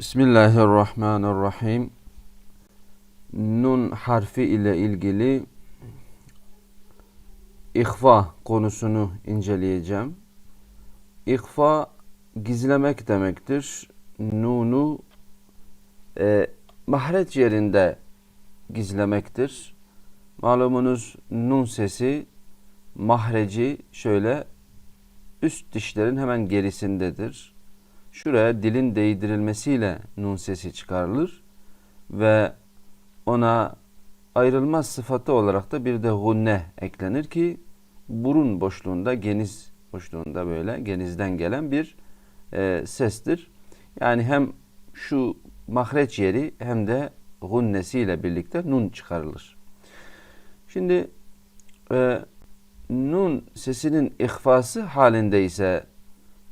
Bismillahirrahmanirrahim. Nun harfi ile ilgili ihfa konusunu inceleyeceğim. İhfa gizlemek demektir. Nunu e, mahreç yerinde gizlemektir. Malumunuz nun sesi mahreci şöyle üst dişlerin hemen gerisindedir. Şuraya dilin değdirilmesiyle nun sesi çıkarılır ve ona ayrılmaz sıfatı olarak da bir de gunne eklenir ki burun boşluğunda geniz boşluğunda böyle genizden gelen bir e, sestir. Yani hem şu mahreç yeri hem de gunnesiyle birlikte nun çıkarılır. Şimdi e, nun sesinin ihfası halinde ise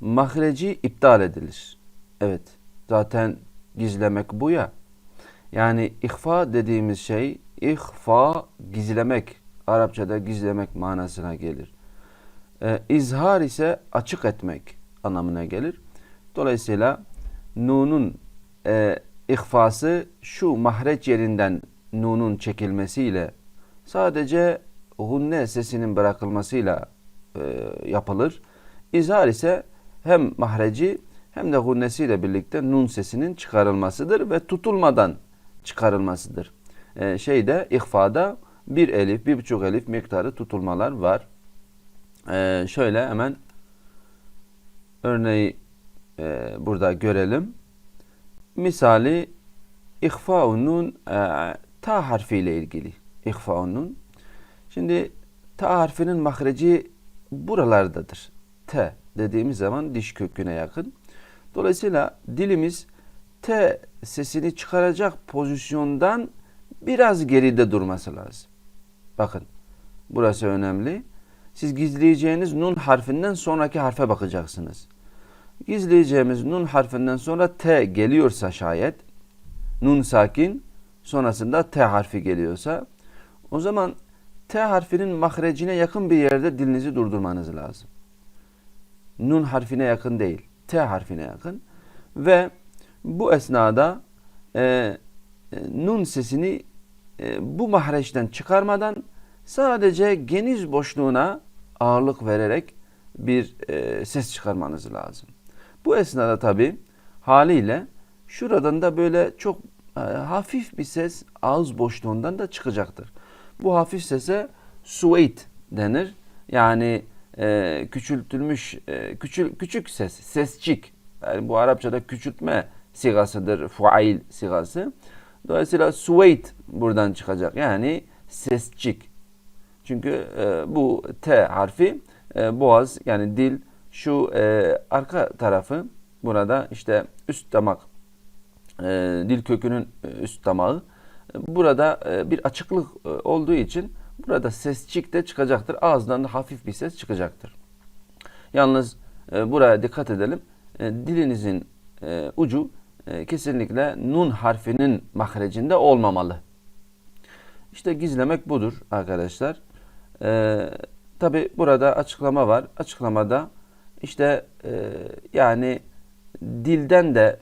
mahreci iptal edilir. Evet zaten gizlemek bu ya. Yani ihfa dediğimiz şey ihfa gizlemek. Arapçada gizlemek manasına gelir. Ee, izhar ise açık etmek anlamına gelir. Dolayısıyla nunun e, ihfası şu mahreç yerinden nunun çekilmesiyle sadece hunne sesinin bırakılmasıyla e, yapılır. İzhar ise hem mahreci hem de gunnesiyle birlikte nun sesinin çıkarılmasıdır ve tutulmadan çıkarılmasıdır. Ee, şeyde ihfada bir elif, bir buçuk elif miktarı tutulmalar var. Ee, şöyle hemen örneği e, burada görelim. Misali ihfa nun e, ta harfiyle ilgili. İhfa nun. Şimdi ta harfinin mahreci buralardadır. T dediğimiz zaman diş köküne yakın. Dolayısıyla dilimiz T sesini çıkaracak pozisyondan biraz geride durması lazım. Bakın burası önemli. Siz gizleyeceğiniz nun harfinden sonraki harfe bakacaksınız. Gizleyeceğimiz nun harfinden sonra T geliyorsa şayet nun sakin sonrasında T harfi geliyorsa o zaman T harfinin mahrecine yakın bir yerde dilinizi durdurmanız lazım nun harfine yakın değil. T harfine yakın. Ve bu esnada e, e, nun sesini e, bu mahreçten çıkarmadan sadece geniz boşluğuna ağırlık vererek bir e, ses çıkarmanız lazım. Bu esnada tabi haliyle şuradan da böyle çok e, hafif bir ses ağız boşluğundan da çıkacaktır. Bu hafif sese suwait denir. Yani e, küçültülmüş e, küçül, küçük ses, sesçik. Yani bu Arapçada küçültme sigasıdır. Fuail sigası. Dolayısıyla suwait buradan çıkacak. Yani sesçik. Çünkü e, bu T harfi e, boğaz yani dil şu e, arka tarafı burada işte üst damak e, dil kökünün e, üst damağı burada e, bir açıklık e, olduğu için Burada sesçik de çıkacaktır. Ağızdan da hafif bir ses çıkacaktır. Yalnız e, buraya dikkat edelim. E, dilinizin e, ucu e, kesinlikle nun harfinin mahrecinde olmamalı. İşte gizlemek budur arkadaşlar. E, Tabi burada açıklama var. Açıklamada işte e, yani dilden de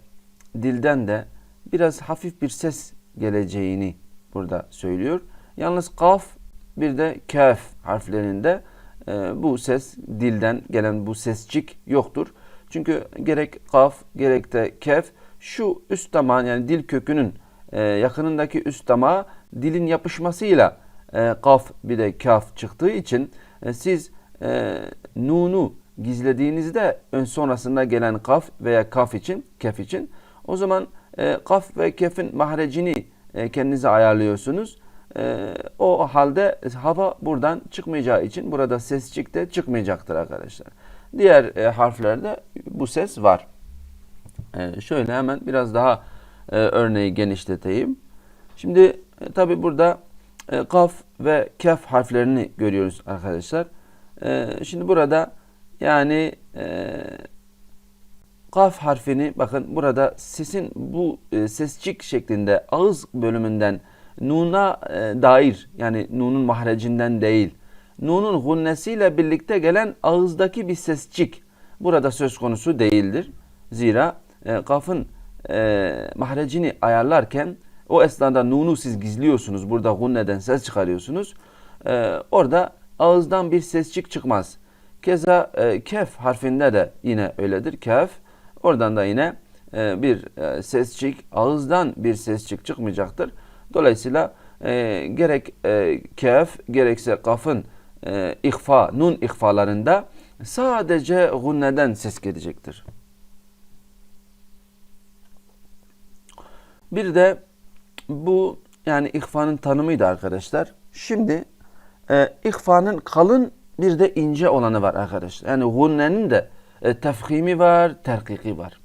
dilden de biraz hafif bir ses geleceğini burada söylüyor. Yalnız kaf bir de kaf harflerinde e, bu ses dilden gelen bu sescik yoktur. Çünkü gerek kaf gerek de kef şu üst damağın yani dil kökünün e, yakınındaki üst damağa dilin yapışmasıyla e, kaf bir de kaf çıktığı için e, siz e, nunu gizlediğinizde ön sonrasında gelen kaf veya kaf için kef için o zaman e, kaf ve kefin mahrecini e, kendinize ayarlıyorsunuz e, o halde hava buradan çıkmayacağı için burada sescik de çıkmayacaktır arkadaşlar. Diğer e, harflerde bu ses var. E, şöyle hemen biraz daha e, örneği genişleteyim. Şimdi e, tabi burada e, kaf ve kef harflerini görüyoruz arkadaşlar. E, şimdi burada yani e, kaf harfini bakın burada sesin bu e, sescik şeklinde ağız bölümünden nuna e, dair yani nunun mahrecinden değil. Nunun gunnesiyle birlikte gelen ağızdaki bir sescik burada söz konusu değildir. Zira e, kafın e, mahrecini ayarlarken o esnada nunu siz gizliyorsunuz. Burada gunneden ses çıkarıyorsunuz. E, orada ağızdan bir sesçik çıkmaz. Keza e, kef harfinde de yine öyledir. Kef. Oradan da yine e, bir e, sesçik, ağızdan bir sesçik çıkmayacaktır. Dolayısıyla e, gerek e, kef gerekse kafın e, ihfa, nun ihfalarında sadece gunneden ses gelecektir. Bir de bu yani ihfanın tanımıydı arkadaşlar. Şimdi e, ihfanın kalın bir de ince olanı var arkadaşlar. Yani gunnenin de e, tefhimi var, terkiki var.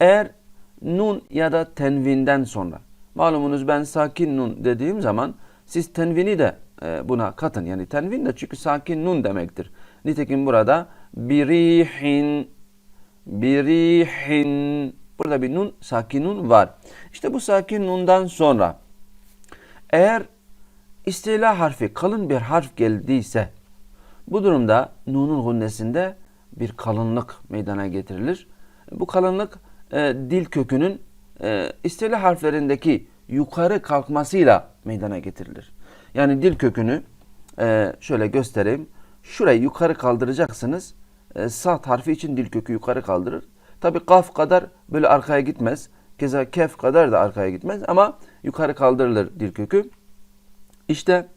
Eğer nun ya da tenvinden sonra malumunuz ben sakin nun dediğim zaman siz tenvini de e, buna katın. Yani tenvin de çünkü sakin nun demektir. Nitekim burada birihin birihin burada bir nun sakin nun var. İşte bu sakin nundan sonra eğer istila harfi kalın bir harf geldiyse bu durumda nunun gunnesinde bir kalınlık meydana getirilir. Bu kalınlık e, dil kökünün e, harflerindeki yukarı kalkmasıyla meydana getirilir. Yani dil kökünü e, şöyle göstereyim. Şurayı yukarı kaldıracaksınız. E, sat harfi için dil kökü yukarı kaldırır. Tabi kaf kadar böyle arkaya gitmez. Keza kef kadar da arkaya gitmez ama yukarı kaldırılır dil kökü. İşte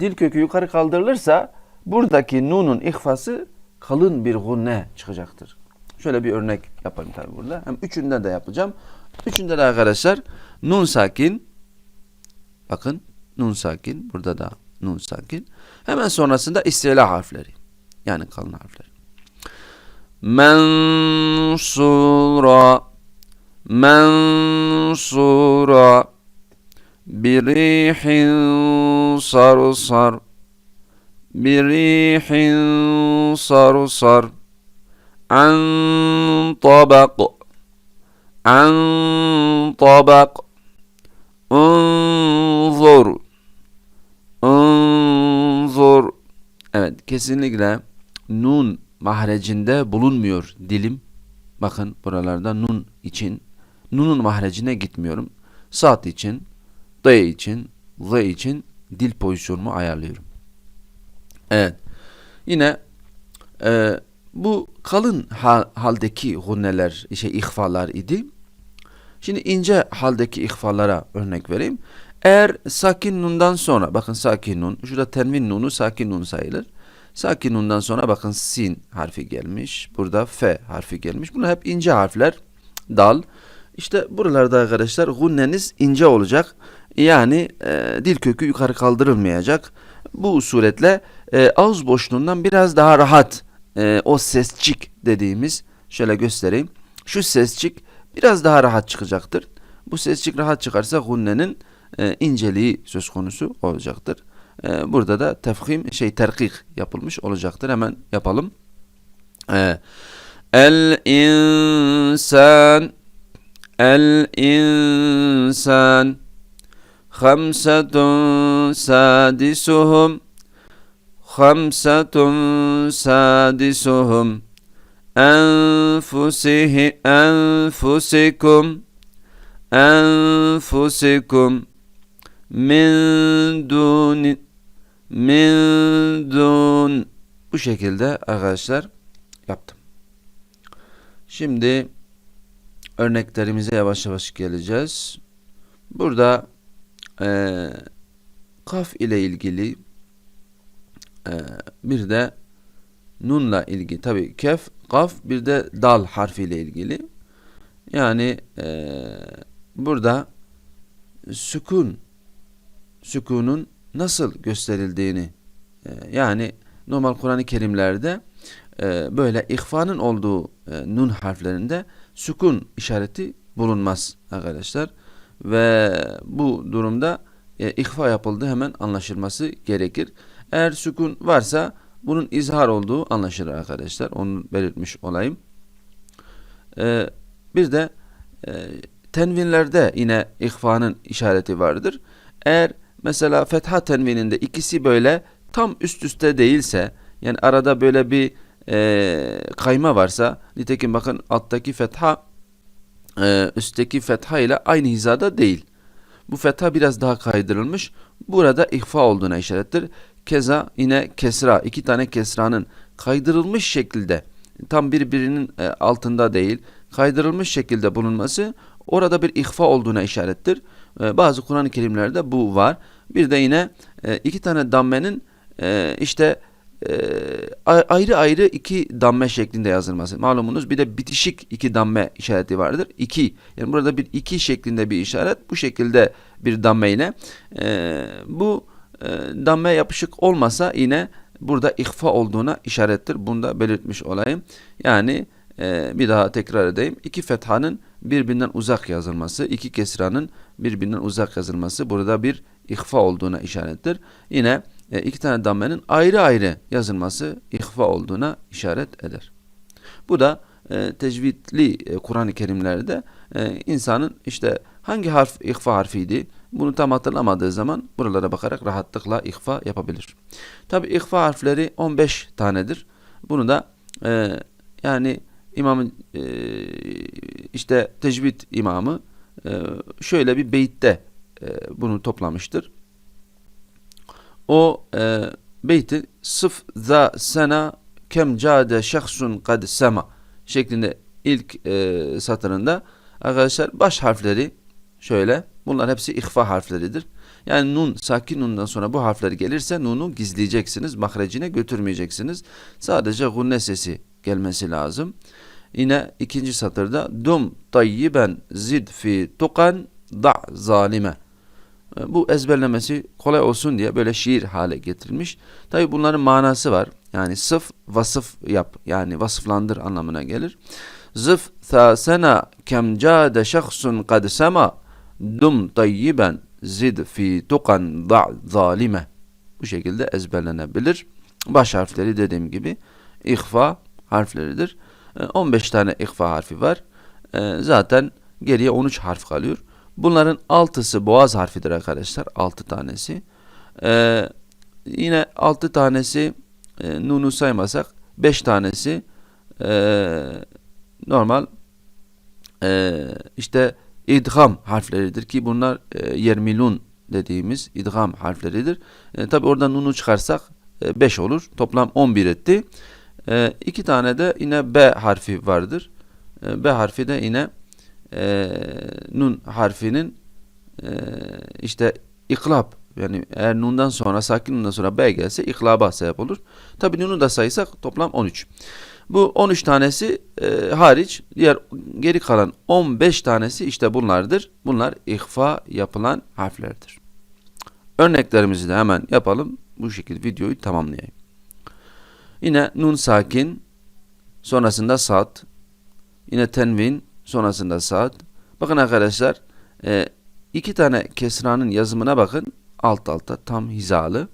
dil kökü yukarı kaldırılırsa buradaki nunun ihfası kalın bir gunne çıkacaktır. Şöyle bir örnek yapalım tabi burada. Hem üçünde de yapacağım. Üçünde de arkadaşlar nun sakin. Bakın nun sakin. Burada da nun sakin. Hemen sonrasında istila harfleri. Yani kalın harfleri. Mensura Mensura Birihin sarsar Birihin sarsar An tabak An tabak Unzur Unzur Evet kesinlikle nun mahrecinde bulunmuyor dilim. Bakın buralarda nun için nunun mahrecine gitmiyorum. Saat için, d için, z için dil pozisyonumu ayarlıyorum. Evet. Yine e, bu kalın hal, haldeki gunneler, şey ihfalar idi. Şimdi ince haldeki ihfalara örnek vereyim. Eğer sakin nundan sonra, bakın sakin nun, şurada tenvin nunu sakin nun sayılır. Sakin nundan sonra bakın sin harfi gelmiş. Burada f harfi gelmiş. Bunlar hep ince harfler. Dal. İşte buralarda arkadaşlar gunneniz ince olacak. Yani e, dil kökü yukarı kaldırılmayacak. Bu suretle e, ağız boşluğundan biraz daha rahat e, o sesçik dediğimiz şöyle göstereyim. Şu sesçik biraz daha rahat çıkacaktır. Bu sesçik rahat çıkarsa gunnenin e, inceliği söz konusu olacaktır. E, burada da tefhim şey terkik yapılmış olacaktır. Hemen yapalım. E, el insan el insan hamsetun sadisuhum hamsetun sadisuhum enfusihi enfusikum enfusikum min duni min dun bu şekilde arkadaşlar yaptım. Şimdi örneklerimize yavaş yavaş geleceğiz. Burada e, kaf ile ilgili e, bir de nunla ilgili tabi kef, kaf bir de dal harfi ile ilgili. Yani e, burada sükun sükunun nasıl gösterildiğini e, yani normal Kur'an-ı Kerimlerde e, böyle ihfanın olduğu e, nun harflerinde sükun işareti bulunmaz arkadaşlar ve bu durumda e, ihfa yapıldığı hemen anlaşılması gerekir. Eğer sükun varsa bunun izhar olduğu anlaşılır arkadaşlar. Onu belirtmiş olayım. E, bir de e, tenvinlerde yine ihfanın işareti vardır. Eğer mesela fetha tenvininde ikisi böyle tam üst üste değilse yani arada böyle bir e, kayma varsa nitekim bakın alttaki fetha e, üstteki fetha ile aynı hizada değil. Bu fetha biraz daha kaydırılmış. Burada ihfa olduğuna işarettir. Keza yine kesra, iki tane kesranın kaydırılmış şekilde tam birbirinin e, altında değil, kaydırılmış şekilde bulunması orada bir ihfa olduğuna işarettir. E, bazı Kur'an-ı Kerimlerde bu var. Bir de yine e, iki tane dammenin işte ayrı ayrı iki damme şeklinde yazılması. Malumunuz bir de bitişik iki damme işareti vardır. İki. Yani burada bir iki şeklinde bir işaret. Bu şekilde bir damme ile. bu damme yapışık olmasa yine burada ihfa olduğuna işarettir. Bunu da belirtmiş olayım. Yani e, bir daha tekrar edeyim. İki fethanın birbirinden uzak yazılması, iki kesranın birbirinden uzak yazılması burada bir ihfa olduğuna işarettir. Yine e, iki tane dammenin ayrı ayrı yazılması ihfa olduğuna işaret eder. Bu da e, tecvidli e, Kur'an-ı Kerimlerde e, insanın işte hangi harf ihfa harfiydi, bunu tam hatırlamadığı zaman buralara bakarak rahatlıkla ihfa yapabilir. Tabi ihfa harfleri 15 tanedir. Bunu da e, yani imamın e, işte tecvid imamı e, şöyle bir beyitte e, bunu toplamıştır. O e, beyti sıf za sena kem cade şahsun kad sema şeklinde ilk e, satırında arkadaşlar baş harfleri şöyle Bunlar hepsi ihfa harfleridir. Yani nun, sakin nundan sonra bu harfler gelirse nunu gizleyeceksiniz. Mahrecine götürmeyeceksiniz. Sadece gunne sesi gelmesi lazım. Yine ikinci satırda dum tayyiben zid fi tukan da zalime. Bu ezberlemesi kolay olsun diye böyle şiir hale getirilmiş. Tabi bunların manası var. Yani sıf vasıf yap. Yani vasıflandır anlamına gelir. Zıf thasena kem cade şahsun kad sema Dum tayyiben zid fi tukan da zalime. Bu şekilde ezberlenebilir. Baş harfleri dediğim gibi ihfa harfleridir. 15 e, tane ihfa harfi var. E, zaten geriye 13 harf kalıyor. Bunların 6'sı boğaz harfidir arkadaşlar. 6 tanesi. E, yine 6 tanesi nunu saymasak 5 tanesi normal işte idgam harfleridir ki bunlar e, yermilun dediğimiz idgam harfleridir. E, Tabi oradan nunu çıkarsak 5 e, olur. Toplam 11 etti. E, iki tane de yine B harfi vardır. E, B harfi de yine e, nun harfinin e, işte iklab yani eğer nundan sonra sakin nundan sonra B gelse iklaba sebep olur. Tabi nunu da saysak toplam 13. Bu 13 tanesi e, hariç diğer geri kalan 15 tanesi işte bunlardır. Bunlar ihfa yapılan harflerdir. Örneklerimizi de hemen yapalım. Bu şekilde videoyu tamamlayayım. Yine nun sakin sonrasında sat. Yine tenvin sonrasında sat. Bakın arkadaşlar e, iki tane kesranın yazımına bakın. Alt alta tam hizalı.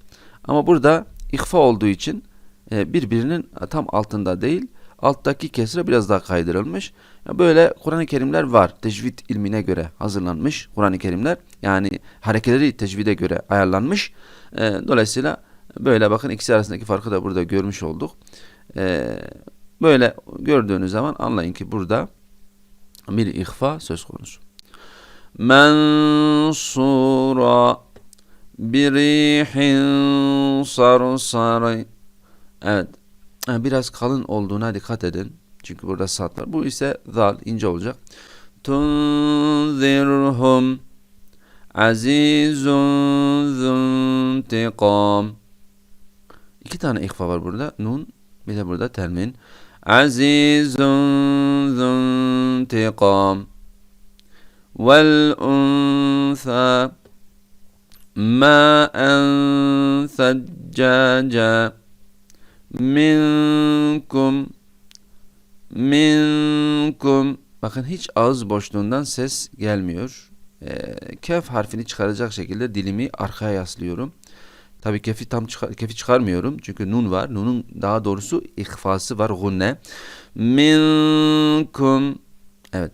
Ama burada ihfa olduğu için birbirinin tam altında değil alttaki kesre biraz daha kaydırılmış. Böyle Kur'an-ı Kerimler var. Tecvid ilmine göre hazırlanmış Kur'an-ı Kerimler. Yani hareketleri tecvide göre ayarlanmış. E, dolayısıyla böyle bakın ikisi arasındaki farkı da burada görmüş olduk. E, böyle gördüğünüz zaman anlayın ki burada bir ihfa söz konusu. Mensura birihin sarsari Evet. Biraz kalın olduğuna dikkat edin. Çünkü burada sat var. Bu ise zal ince olacak. Tunzirhum azizun zuntikam İki tane ikfa var burada. Nun bir de burada termin. Azizun zuntikam vel unsa ma en seccaca minkum minkum bakın hiç ağız boşluğundan ses gelmiyor. E, kef harfini çıkaracak şekilde dilimi arkaya yaslıyorum. Tabii kefi tam çıkar, kefi çıkarmıyorum çünkü nun var. Nunun daha doğrusu ihfası var gunne. Minkum evet.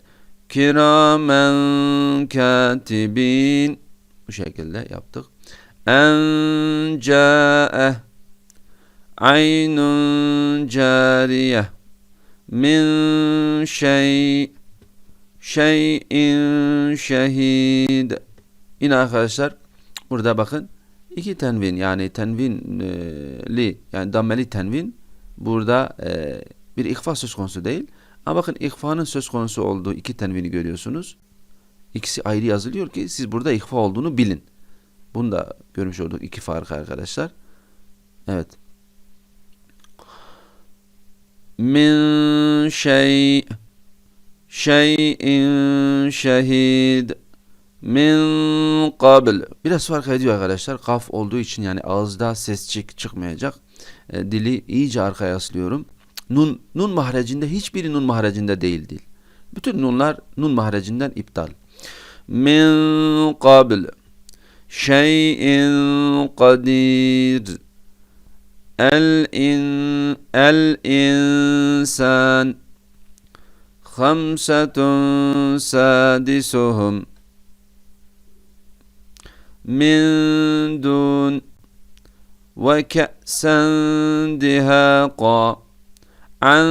Kiramen katibin bu şekilde yaptık. En ca'eh Aynun cariye min şey şeyin şehid. Yine arkadaşlar burada bakın iki tenvin yani tenvinli yani dammeli tenvin burada e, bir ihfa söz konusu değil. Ama bakın ihfanın söz konusu olduğu iki tenvini görüyorsunuz. İkisi ayrı yazılıyor ki siz burada ihfa olduğunu bilin. Bunu da görmüş olduk iki farkı arkadaşlar. Evet. Min şey şeyin şehid min qabl. Biraz fark ediyor arkadaşlar. Kaf olduğu için yani ağızda ses çık çıkmayacak. E, dili iyice arkaya aslıyorum. Nun nun mahrecinde hiçbiri nun mahrecinde değil değil. Bütün nunlar nun mahrecinden iptal. Min qabl şeyin kadir el in el insan hamsetun sadisuhum min dun ve ke'sen dihaqa an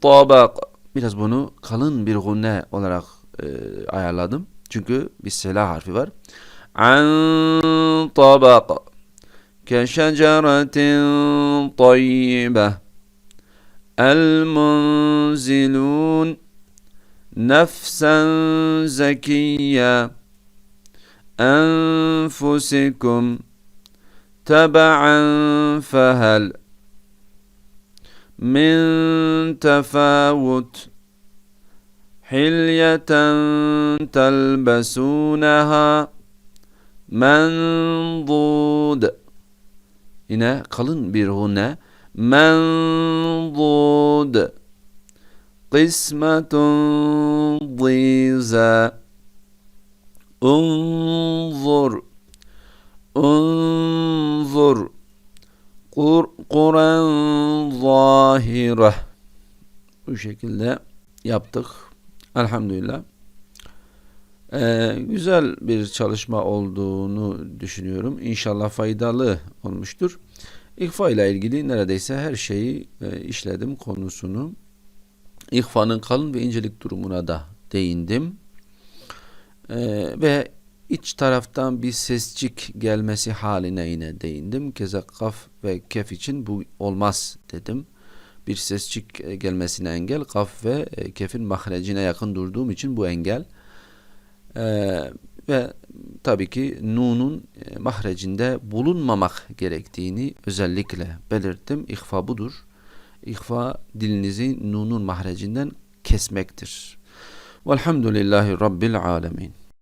tabak biraz bunu kalın bir gunne olarak e, ayarladım. Çünkü bir selah harfi var. An tabak كشجرة طيبة. المنزلون نفسا زكية. أنفسكم تبعا فهل من تفاوت؟ حلية تلبسونها منضود. Yine kalın bir hunne. Mendud. Kısmetun diza. Unzur. Unzur. Kur Kur'an zahire. Bu şekilde yaptık. Elhamdülillah. Ee, güzel bir çalışma olduğunu düşünüyorum. İnşallah faydalı olmuştur. İhfa ile ilgili neredeyse her şeyi e, işledim konusunu. İhfanın kalın ve incelik durumuna da değindim. Ee, ve iç taraftan bir sescik gelmesi haline yine değindim. Keza kaf ve kef için bu olmaz dedim. Bir sescik e, gelmesine engel kaf ve e, kefin mahrecine yakın durduğum için bu engel. Ee, ve tabii ki nunun e, mahrecinde bulunmamak gerektiğini özellikle belirttim. İhfa budur. İhfa dilinizi nunun mahrecinden kesmektir. Velhamdülillahi Rabbil alemin.